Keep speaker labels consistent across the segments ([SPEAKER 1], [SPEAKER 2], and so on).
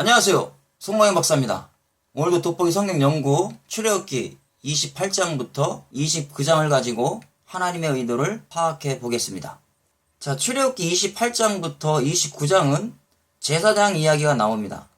[SPEAKER 1] 안녕하세요. 송광영 박사입니다. 오늘도 돋보기 성경 연구 출애굽기 28장부터 29장을 가지고 하나님의 의도를 파악해 보겠습니다. 자, 출애굽기 28장부터 29장은 제사장 이야기가 나옵니다.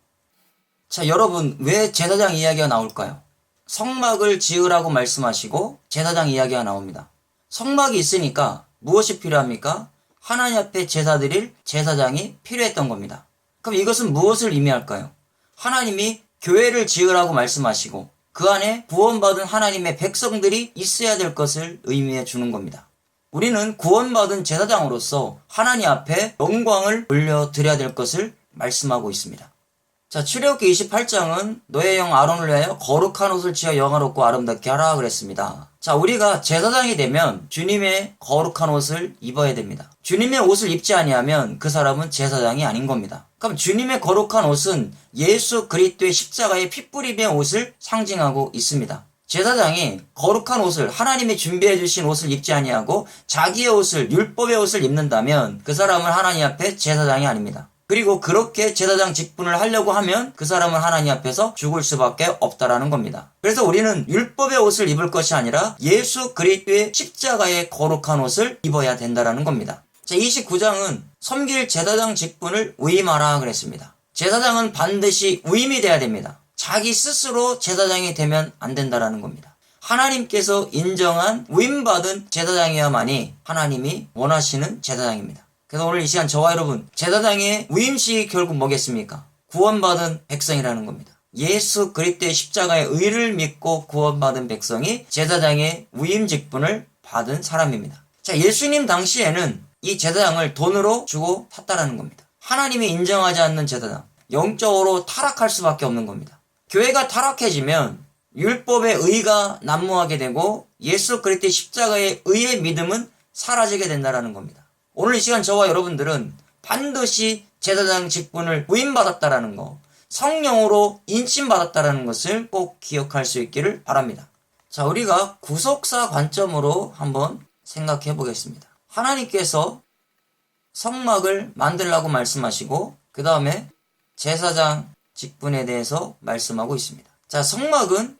[SPEAKER 1] 자, 여러분 왜 제사장 이야기가 나올까요? 성막을 지으라고 말씀하시고 제사장 이야기가 나옵니다. 성막이 있으니까 무엇이 필요합니까? 하나님 앞에 제사 드릴 제사장이 필요했던 겁니다. 그럼 이것은 무엇을 의미할까요? 하나님이 교회를 지으라고 말씀하시고 그 안에 구원받은 하나님의 백성들이 있어야 될 것을 의미해 주는 겁니다. 우리는 구원받은 제사장으로서 하나님 앞에 영광을 올려드려야 될 것을 말씀하고 있습니다. 자, 출애굽기 28장은 너의 영 아론을 위하여 거룩한 옷을 지어 영화롭고 아름답게 하라 그랬습니다. 자, 우리가 제사장이 되면 주님의 거룩한 옷을 입어야 됩니다. 주님의 옷을 입지 아니하면 그 사람은 제사장이 아닌 겁니다. 그럼 주님의 거룩한 옷은 예수 그리스도의 십자가의 핏뿌림의 옷을 상징하고 있습니다. 제사장이 거룩한 옷을 하나님이 준비해 주신 옷을 입지 아니하고 자기의 옷을 율법의 옷을 입는다면 그 사람은 하나님 앞에 제사장이 아닙니다. 그리고 그렇게 제사장 직분을 하려고 하면 그 사람은 하나님 앞에서 죽을 수밖에 없다라는 겁니다. 그래서 우리는 율법의 옷을 입을 것이 아니라 예수 그리스도의 십자가의 거룩한 옷을 입어야 된다라는 겁니다. 자, 29장은 섬길 제사장 직분을 위임하라 그랬습니다. 제사장은 반드시 위임이 돼야 됩니다. 자기 스스로 제사장이 되면 안 된다라는 겁니다. 하나님께서 인정한 위임받은 제사장이야만이 하나님이 원하시는 제사장입니다. 그래서 오늘 이 시간 저와 여러분 제사장의 위임식이 결국 뭐겠습니까? 구원받은 백성이라는 겁니다. 예수 그리스도의 십자가의 의를 믿고 구원받은 백성이 제사장의 위임 직분을 받은 사람입니다. 자, 예수님 당시에는 이 제사장을 돈으로 주고 샀다라는 겁니다. 하나님이 인정하지 않는 제사장, 영적으로 타락할 수밖에 없는 겁니다. 교회가 타락해지면 율법의 의가 난무하게 되고 예수 그리스도의 십자가의 의의 믿음은 사라지게 된다라는 겁니다. 오늘 이 시간 저와 여러분들은 반드시 제사장 직분을 부임받았다라는 거, 성령으로 인침받았다라는 것을 꼭 기억할 수 있기를 바랍니다. 자, 우리가 구속사 관점으로 한번 생각해 보겠습니다. 하나님께서 성막을 만들라고 말씀하시고, 그 다음에 제사장 직분에 대해서 말씀하고 있습니다. 자, 성막은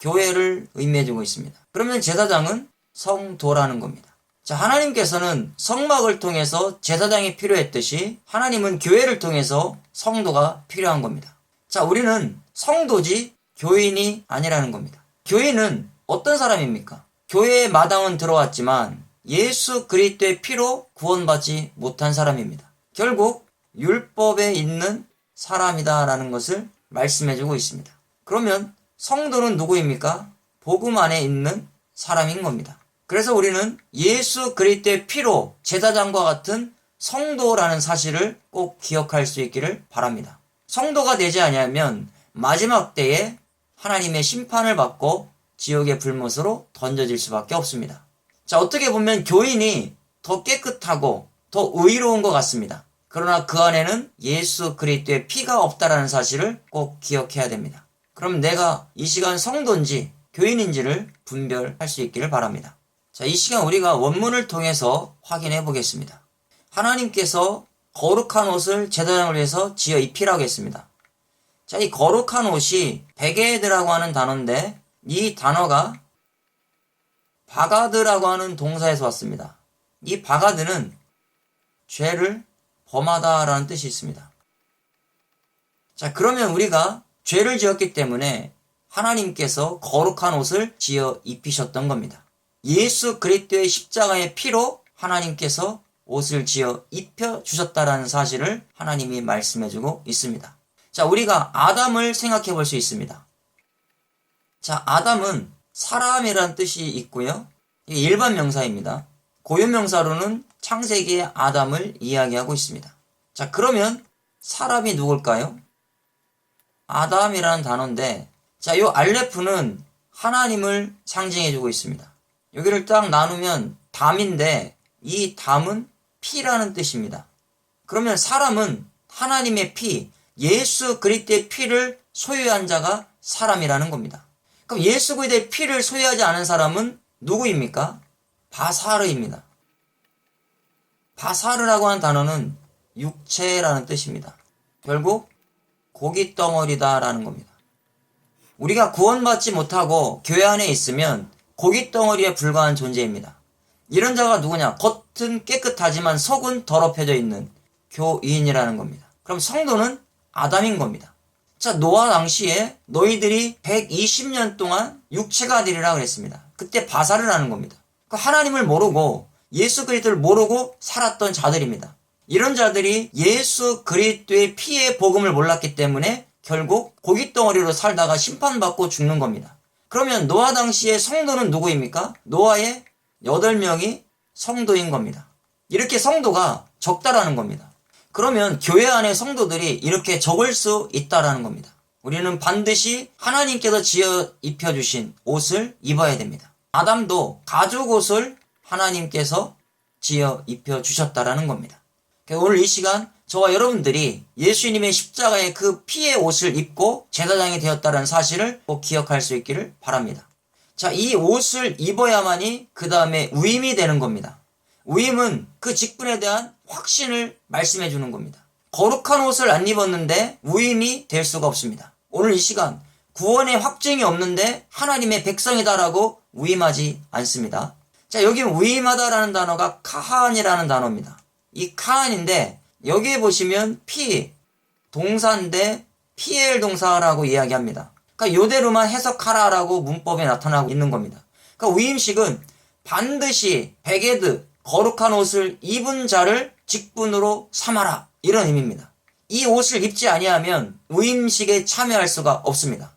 [SPEAKER 1] 교회를 의미해주고 있습니다. 그러면 제사장은 성도라는 겁니다. 자, 하나님께서는 성막을 통해서 제사장이 필요했듯이 하나님은 교회를 통해서 성도가 필요한 겁니다. 자, 우리는 성도지 교인이 아니라는 겁니다. 교인은 어떤 사람입니까? 교회의 마당은 들어왔지만 예수 그리스도의 피로 구원받지 못한 사람입니다. 결국 율법에 있는 사람이다라는 것을 말씀해주고 있습니다. 그러면 성도는 누구입니까? 복음 안에 있는 사람인 겁니다. 그래서 우리는 예수 그리스도의 피로 제사장과 같은 성도라는 사실을 꼭 기억할 수 있기를 바랍니다. 성도가 되지 아니하면 마지막 때에 하나님의 심판을 받고 지옥의 불못으로 던져질 수밖에 없습니다. 자, 어떻게 보면 교인이 더 깨끗하고 더 의로운 것 같습니다. 그러나 그 안에는 예수 그리스도의 피가 없다라는 사실을 꼭 기억해야 됩니다. 그럼 내가 이 시간 성도인지 교인인지를 분별할 수 있기를 바랍니다. 자, 이 시간 우리가 원문을 통해서 확인해 보겠습니다. 하나님께서 거룩한 옷을 제사장을 위해서 지어 입히라고 했습니다. 자, 이 거룩한 옷이 베게드라고 하는 단어인데 이 단어가 바가드라고 하는 동사에서 왔습니다. 이 바가드는 죄를 범하다라는 뜻이 있습니다. 자, 그러면 우리가 죄를 지었기 때문에 하나님께서 거룩한 옷을 지어 입히셨던 겁니다. 예수 그리스도의 십자가의 피로 하나님께서 옷을 지어 입혀 주셨다라는 사실을 하나님이 말씀해 주고 있습니다. 자, 우리가 아담을 생각해 볼 수 있습니다. 자, 아담은 사람이라는 뜻이 있고요. 일반 명사입니다. 고유 명사로는 창세기의 아담을 이야기하고 있습니다. 자, 그러면 사람이 누굴까요? 아담이라는 단어인데, 자, 요 알레프는 하나님을 상징해 주고 있습니다. 여기를 딱 나누면 담인데, 이 담은 피라는 뜻입니다. 그러면 사람은 하나님의 피, 예수 그리스도의 피를 소유한 자가 사람이라는 겁니다. 그럼 예수 그리스도의 피를 소유하지 않은 사람은 누구입니까? 바사르입니다. 바사르라고 하는 단어는 육체라는 뜻입니다. 결국 고기 덩어리다라는 겁니다. 우리가 구원받지 못하고 교회 안에 있으면 고기 덩어리에 불과한 존재입니다. 이런 자가 누구냐? 겉은 깨끗하지만 속은 더럽혀져 있는 교인이라는 겁니다. 그럼 성도는 아담인 겁니다. 자, 노아 당시에 너희들이 120년 동안 육체가 되리라 그랬습니다. 그때 바사를 하는 겁니다. 그 하나님을 모르고 예수 그리스도를 모르고 살았던 자들입니다. 이런 자들이 예수 그리스도의 피의 복음을 몰랐기 때문에 결국 고깃덩어리로 살다가 심판받고 죽는 겁니다. 그러면 노아 당시의 성도는 누구입니까? 노아의 8명이 성도인 겁니다. 이렇게 성도가 적다라는 겁니다. 그러면 교회 안에 성도들이 이렇게 적을 수 있다라는 겁니다. 우리는 반드시 하나님께서 지어 입혀주신 옷을 입어야 됩니다. 아담도 가죽 옷을 하나님께서 지어 입혀주셨다라는 겁니다. 오늘 이 시간 저와 여러분들이 예수님의 십자가의 그 피의 옷을 입고 제사장이 되었다는 사실을 꼭 기억할 수 있기를 바랍니다. 자, 이 옷을 입어야만이 그 다음에 위임이 되는 겁니다. 위임은 그 직분에 대한 확신을 말씀해 주는 겁니다. 거룩한 옷을 안 입었는데 위임이 될 수가 없습니다. 오늘 이 시간 구원의 확증이 없는데 하나님의 백성이다라고 위임하지 않습니다. 자, 여기 위임하다라는 단어가 카한이라는 단어입니다. 이 카한인데 여기에 보시면 피 동사인데 피엘 동사라고 이야기합니다. 그러니까 요대로만 해석하라라고 문법에 나타나고 있는 겁니다. 그러니까 위임식은 반드시 베게드 거룩한 옷을 입은 자를 직분으로 삼아라 이런 의미입니다. 이 옷을 입지 아니하면 위임식에 참여할 수가 없습니다.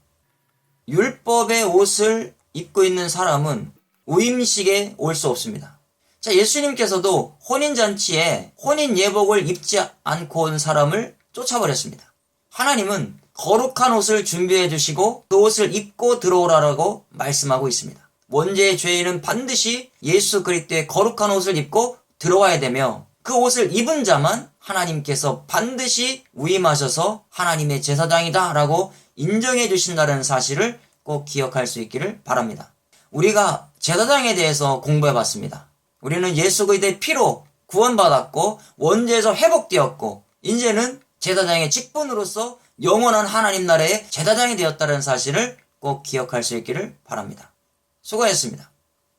[SPEAKER 1] 율법의 옷을 입고 있는 사람은 위임식에 올 수 없습니다. 자, 예수님께서도 혼인잔치에 혼인 예복을 입지 않고 온 사람을 쫓아버렸습니다. 하나님은 거룩한 옷을 준비해 주시고 그 옷을 입고 들어오라라고 말씀하고 있습니다. 원죄의 죄인은 반드시 예수 그리스도의 거룩한 옷을 입고 들어와야 되며 그 옷을 입은 자만 하나님께서 반드시 위임하셔서 하나님의 제사장이다 라고 인정해 주신다는 사실을 꼭 기억할 수 있기를 바랍니다. 우리가 제사장에 대해서 공부해 봤습니다. 우리는 예수 그리스도의 피로 구원받았고 원죄에서 회복되었고 이제는 제사장의 직분으로서 영원한 하나님 나라의 제사장이 되었다는 사실을 꼭 기억할 수 있기를 바랍니다. 수고하셨습니다.